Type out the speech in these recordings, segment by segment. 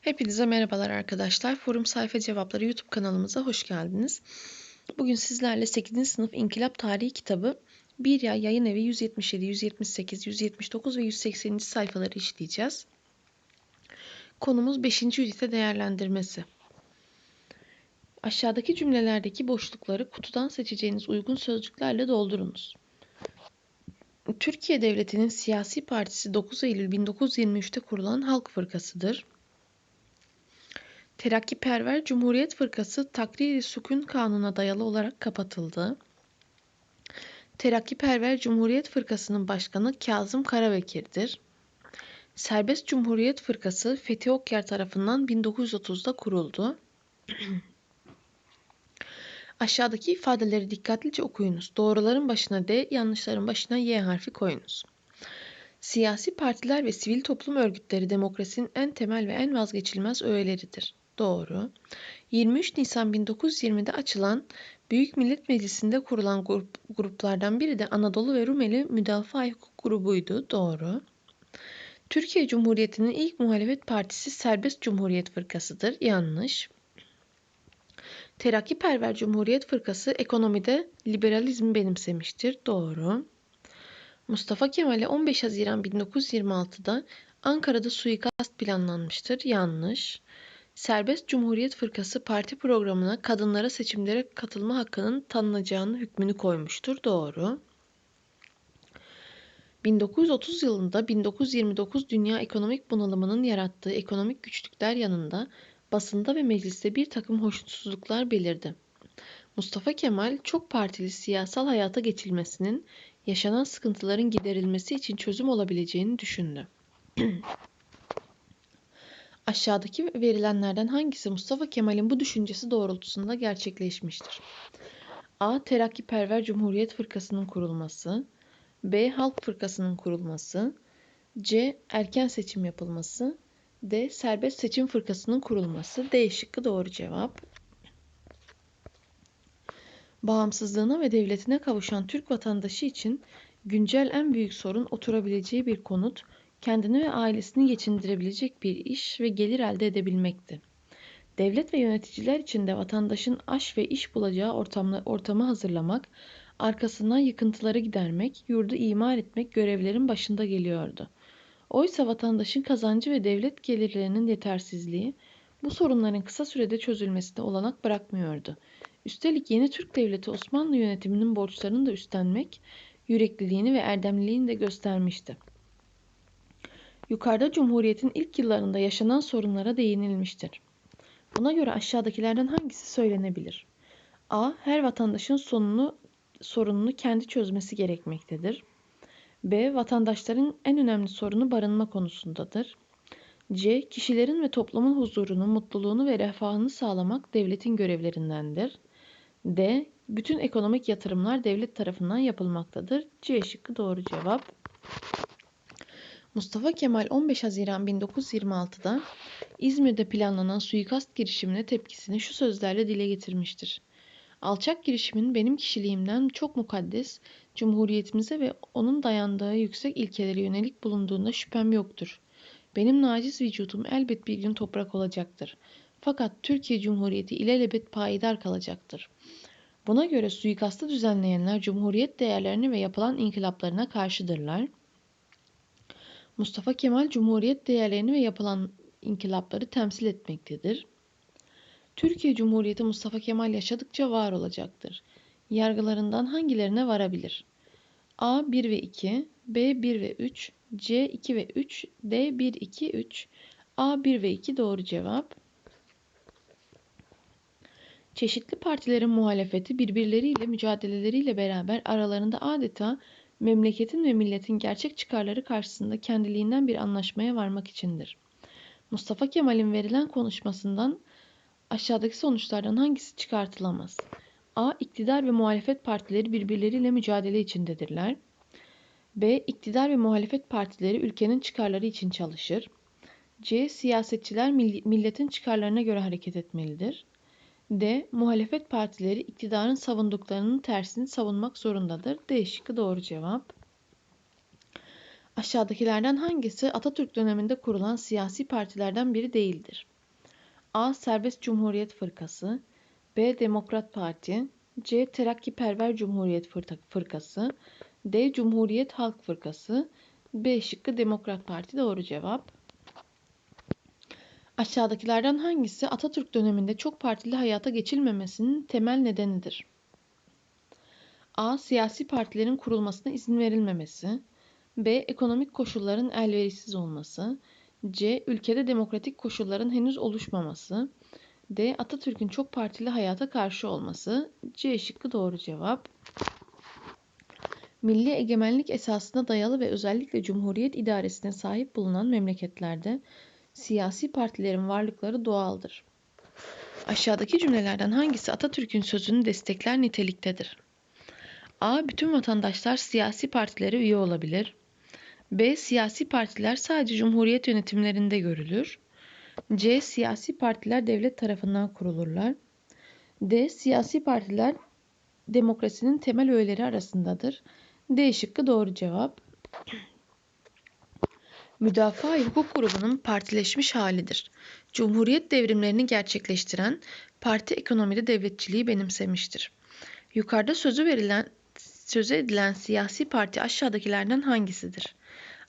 Hepinize merhabalar arkadaşlar. Forum Sayfa Cevapları YouTube kanalımıza hoş geldiniz. Bugün sizlerle 8. sınıf İnkılap Tarihi kitabı 1 ya yayın evi 177, 178, 179 ve 180. sayfaları işleyeceğiz. Konumuz 5. ünite değerlendirmesi. Aşağıdaki cümlelerdeki boşlukları kutudan seçeceğiniz uygun sözcüklerle doldurunuz. Türkiye Devleti'nin siyasi partisi 9 Eylül 1923'te kurulan Halk Fırkası'dır. Terakkiperver Cumhuriyet Fırkası Takrir-i Sükun Kanunu'na dayalı olarak kapatıldı. Terakkiperver Cumhuriyet Fırkası'nın başkanı Kazım Karabekir'dir. Serbest Cumhuriyet Fırkası Fethi Okyar tarafından 1930'da kuruldu. Aşağıdaki ifadeleri dikkatlice okuyunuz. Doğruların başına D, yanlışların başına Y harfi koyunuz. Siyasi partiler ve sivil toplum örgütleri demokrasinin en temel ve en vazgeçilmez öğeleridir. Doğru. 23 Nisan 1920'de açılan Büyük Millet Meclisi'nde kurulan grup, gruplardan biri de Anadolu ve Rumeli Müdafaa Hukuk Grubu'ydu. Doğru. Türkiye Cumhuriyeti'nin ilk muhalefet partisi Serbest Cumhuriyet Fırkası'dır. Yanlış. Terakkiperver Cumhuriyet Fırkası ekonomide liberalizmi benimsemiştir. Doğru. Mustafa Kemal'e 15 Haziran 1926'da Ankara'da suikast planlanmıştır. Yanlış. Serbest Cumhuriyet Fırkası parti programına kadınlara seçimlere katılma hakkının tanınacağını hükmünü koymuştur. Doğru. 1930 yılında 1929 dünya ekonomik bunalımının yarattığı ekonomik güçlükler yanında basında ve mecliste bir takım hoşnutsuzluklar belirdi. Mustafa Kemal çok partili siyasal hayata geçilmesinin yaşanan sıkıntıların giderilmesi için çözüm olabileceğini düşündü. Aşağıdaki verilenlerden hangisi Mustafa Kemal'in bu düşüncesi doğrultusunda gerçekleşmiştir? A. Terakkiperver Cumhuriyet Fırkası'nın kurulması. B. Halk Fırkası'nın kurulması. C. Erken seçim yapılması. D. Serbest Seçim Fırkası'nın kurulması. D şıkkı doğru cevap. Bağımsızlığına ve devletine kavuşan Türk vatandaşı için güncel en büyük sorun oturabileceği bir konut, kendini ve ailesini geçindirebilecek bir iş ve gelir elde edebilmekti. Devlet ve yöneticiler için de vatandaşın aş ve iş bulacağı ortamla, ortamı hazırlamak, arkasından yıkıntıları gidermek, yurdu imar etmek görevlerin başında geliyordu. Oysa vatandaşın kazancı ve devlet gelirlerinin yetersizliği bu sorunların kısa sürede çözülmesine olanak bırakmıyordu. Üstelik yeni Türk Devleti Osmanlı yönetiminin borçlarını da üstlenmek, yürekliliğini ve erdemliliğini de göstermişti. Yukarıda Cumhuriyet'in ilk yıllarında yaşanan sorunlara değinilmiştir. Buna göre aşağıdakilerden hangisi söylenebilir? A. Her vatandaşın sonunu, sorununu kendi çözmesi gerekmektedir. B. Vatandaşların en önemli sorunu barınma konusundadır. C. Kişilerin ve toplumun huzurunu, mutluluğunu ve refahını sağlamak devletin görevlerindendir. D. Bütün ekonomik yatırımlar devlet tarafından yapılmaktadır. C şıkkı doğru cevap. Mustafa Kemal 15 Haziran 1926'da İzmir'de planlanan suikast girişimine tepkisini şu sözlerle dile getirmiştir. Alçak girişimin benim kişiliğimden çok mukaddes, cumhuriyetimize ve onun dayandığı yüksek ilkelere yönelik bulunduğunda şüphem yoktur. Benim naciz vücudum elbet bir gün toprak olacaktır. Fakat Türkiye Cumhuriyeti ilelebet payidar kalacaktır. Buna göre suikastı düzenleyenler Cumhuriyet değerlerini ve yapılan inkılaplarına karşıdırlar. Mustafa Kemal Cumhuriyet değerlerini ve yapılan inkılapları temsil etmektedir. Türkiye Cumhuriyeti Mustafa Kemal yaşadıkça var olacaktır. Yargılarından hangilerine varabilir? A 1 ve 2, B 1 ve 3, C 2 ve 3, D 1 2 3, A 1 ve 2 doğru cevap. Çeşitli partilerin muhalefeti birbirleriyle mücadeleleriyle beraber aralarında adeta memleketin ve milletin gerçek çıkarları karşısında kendiliğinden bir anlaşmaya varmak içindir. Mustafa Kemal'in verilen konuşmasından aşağıdaki sonuçlardan hangisi çıkartılamaz? A. İktidar ve muhalefet partileri birbirleriyle mücadele içindedirler. B. İktidar ve muhalefet partileri ülkenin çıkarları için çalışır. C. Siyasetçiler milletin çıkarlarına göre hareket etmelidir. D. Muhalefet partileri iktidarın savunduklarının tersini savunmak zorundadır. D şıkkı doğru cevap. Aşağıdakilerden hangisi Atatürk döneminde kurulan siyasi partilerden biri değildir? A. Serbest Cumhuriyet Fırkası B. Demokrat Parti C. Terakkiperver Cumhuriyet Fırkası D. Cumhuriyet Halk Fırkası B şıkkı Demokrat Parti doğru cevap. Aşağıdakilerden hangisi Atatürk döneminde çok partili hayata geçilmemesinin temel nedenidir? A. Siyasi partilerin kurulmasına izin verilmemesi. B. Ekonomik koşulların elverişsiz olması. C. Ülkede demokratik koşulların henüz oluşmaması. D. Atatürk'ün çok partili hayata karşı olması. C şıkkı doğru cevap. Milli egemenlik esasına dayalı ve özellikle cumhuriyet idaresine sahip bulunan memleketlerde siyasi partilerin varlıkları doğaldır. Aşağıdaki cümlelerden hangisi Atatürk'ün sözünü destekler niteliktedir? A. Bütün vatandaşlar siyasi partilere üye olabilir. B. Siyasi partiler sadece cumhuriyet yönetimlerinde görülür. C. Siyasi partiler devlet tarafından kurulurlar. D. Siyasi partiler demokrasinin temel öğeleri arasındadır. D şıkkı doğru cevap. Müdafaa hukuk grubunun partileşmiş halidir. Cumhuriyet devrimlerini gerçekleştiren parti ekonomide devletçiliği benimsemiştir. Yukarıda sözü verilen sözü edilen siyasi parti aşağıdakilerden hangisidir?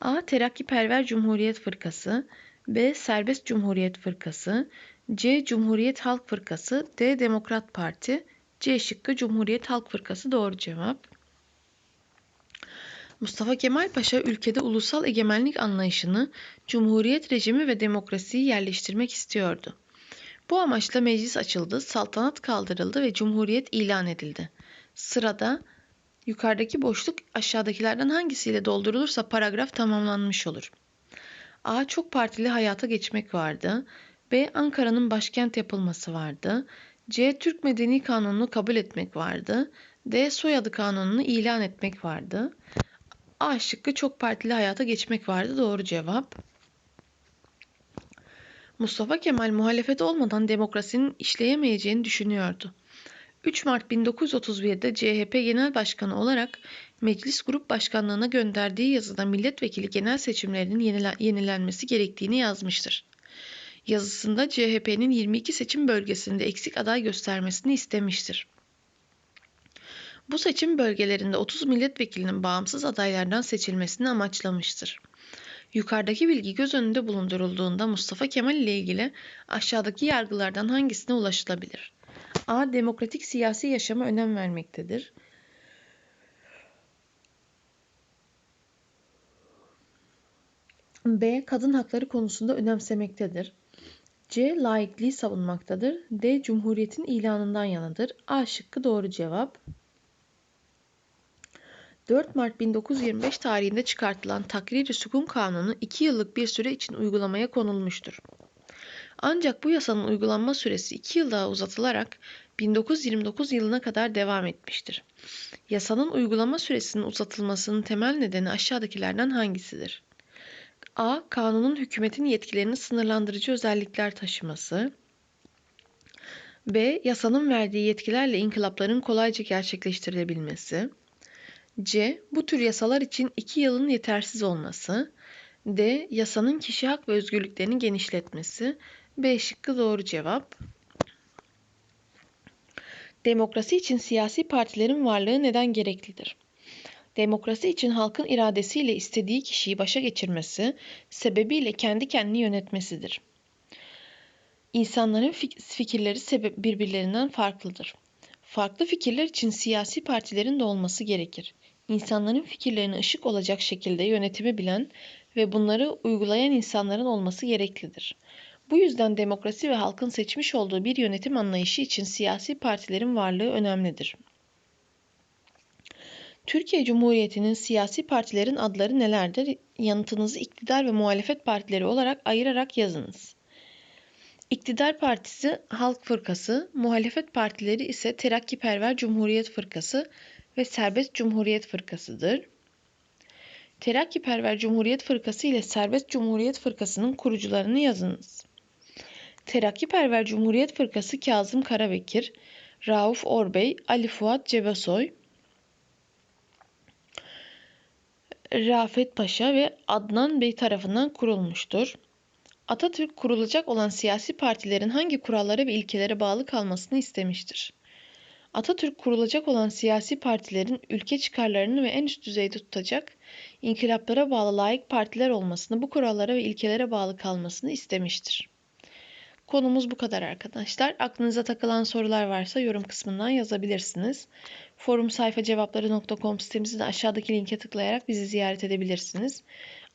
A. Terakkiperver Cumhuriyet Fırkası B. Serbest Cumhuriyet Fırkası C. Cumhuriyet Halk Fırkası D. Demokrat Parti C şıkkı Cumhuriyet Halk Fırkası doğru cevap. Mustafa Kemal Paşa ülkede ulusal egemenlik anlayışını, cumhuriyet rejimi ve demokrasiyi yerleştirmek istiyordu. Bu amaçla meclis açıldı, saltanat kaldırıldı ve cumhuriyet ilan edildi. Sırada yukarıdaki boşluk aşağıdakilerden hangisiyle doldurulursa paragraf tamamlanmış olur. A. Çok partili hayata geçmek vardı. B. Ankara'nın başkent yapılması vardı. C. Türk Medeni Kanunu'nu kabul etmek vardı. D. Soyadı Kanunu'nu ilan etmek vardı. A şıkkı çok partili hayata geçmek vardı. Doğru cevap. Mustafa Kemal muhalefet olmadan demokrasinin işleyemeyeceğini düşünüyordu. 3 Mart 1931'de CHP Genel Başkanı olarak Meclis Grup Başkanlığına gönderdiği yazıda milletvekili genel seçimlerinin yenilenmesi gerektiğini yazmıştır. Yazısında CHP'nin 22 seçim bölgesinde eksik aday göstermesini istemiştir. Bu seçim bölgelerinde 30 milletvekilinin bağımsız adaylardan seçilmesini amaçlamıştır. Yukarıdaki bilgi göz önünde bulundurulduğunda Mustafa Kemal ile ilgili aşağıdaki yargılardan hangisine ulaşılabilir? A. Demokratik siyasi yaşama önem vermektedir. B. Kadın hakları konusunda önemsemektedir. C. Laikliği savunmaktadır. D. Cumhuriyetin ilanından yanadır. A şıkkı doğru cevap. 4 Mart 1925 tarihinde çıkartılan Takrir-i Sükun Kanunu 2 yıllık bir süre için uygulamaya konulmuştur. Ancak bu yasanın uygulanma süresi 2 yıl daha uzatılarak 1929 yılına kadar devam etmiştir. Yasanın uygulama süresinin uzatılmasının temel nedeni aşağıdakilerden hangisidir? A. Kanunun hükümetin yetkilerini sınırlandırıcı özellikler taşıması. B. Yasanın verdiği yetkilerle inkılapların kolayca gerçekleştirilebilmesi. C. Bu tür yasalar için 2 yılın yetersiz olması. D. Yasanın kişi hak ve özgürlüklerini genişletmesi. B şıkkı doğru cevap. Demokrasi için siyasi partilerin varlığı neden gereklidir? Demokrasi için halkın iradesiyle istediği kişiyi başa geçirmesi sebebiyle kendi kendini yönetmesidir. İnsanların fikirleri birbirlerinden farklıdır. Farklı fikirler için siyasi partilerin de olması gerekir insanların fikirlerine ışık olacak şekilde yönetimi bilen ve bunları uygulayan insanların olması gereklidir. Bu yüzden demokrasi ve halkın seçmiş olduğu bir yönetim anlayışı için siyasi partilerin varlığı önemlidir. Türkiye Cumhuriyeti'nin siyasi partilerin adları nelerdir? Yanıtınızı iktidar ve muhalefet partileri olarak ayırarak yazınız. İktidar Partisi Halk Fırkası, muhalefet partileri ise Terakkiperver Cumhuriyet Fırkası ve Serbest Cumhuriyet Fırkası'dır. Terakkiperver Cumhuriyet Fırkası ile Serbest Cumhuriyet Fırkası'nın kurucularını yazınız. Terakkiperver Cumhuriyet Fırkası Kazım Karabekir, Rauf Orbey, Ali Fuat Cebesoy. Rafet Paşa ve Adnan Bey tarafından kurulmuştur. Atatürk kurulacak olan siyasi partilerin hangi kurallara ve ilkelere bağlı kalmasını istemiştir? Atatürk kurulacak olan siyasi partilerin ülke çıkarlarını ve en üst düzeyde tutacak inkılaplara bağlı layık partiler olmasını, bu kurallara ve ilkelere bağlı kalmasını istemiştir. Konumuz bu kadar arkadaşlar. Aklınıza takılan sorular varsa yorum kısmından yazabilirsiniz. Forum sayfa cevapları.com sitemizi aşağıdaki linke tıklayarak bizi ziyaret edebilirsiniz.